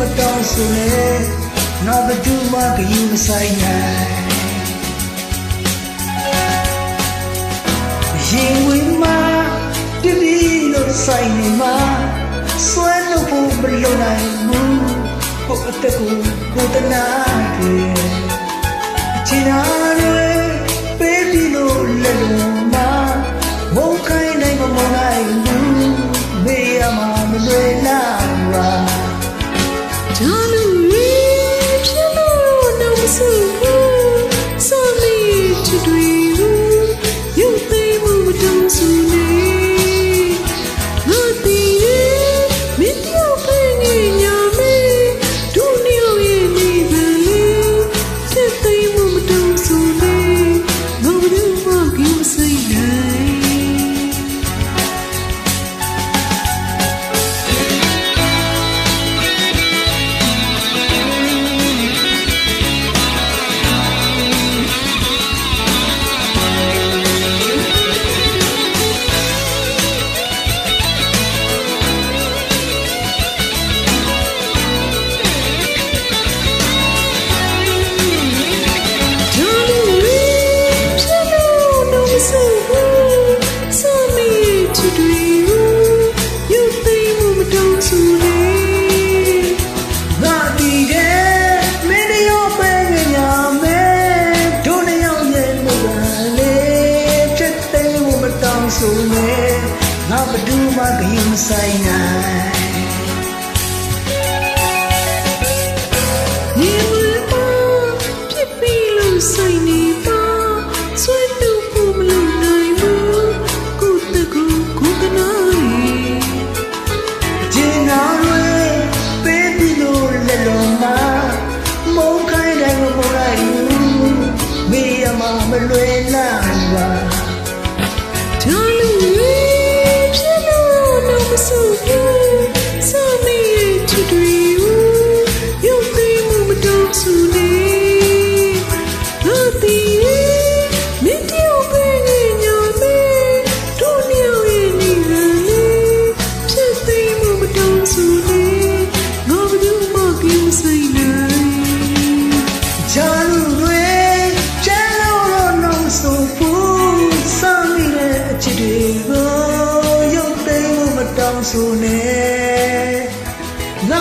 မတောင်းဆိုနဲ့နောက်ဘသူမှကယူမဆိုင်နိုင်ရင်ဝင်မှာတတိလို့ဆိုင်နေမှာဆွဲလို့ဖို့မလိုနိုင်ဘူးဟုတ်အတက်ကိုကိုတနာတယ်ချင်တာ maging saya सुने। ना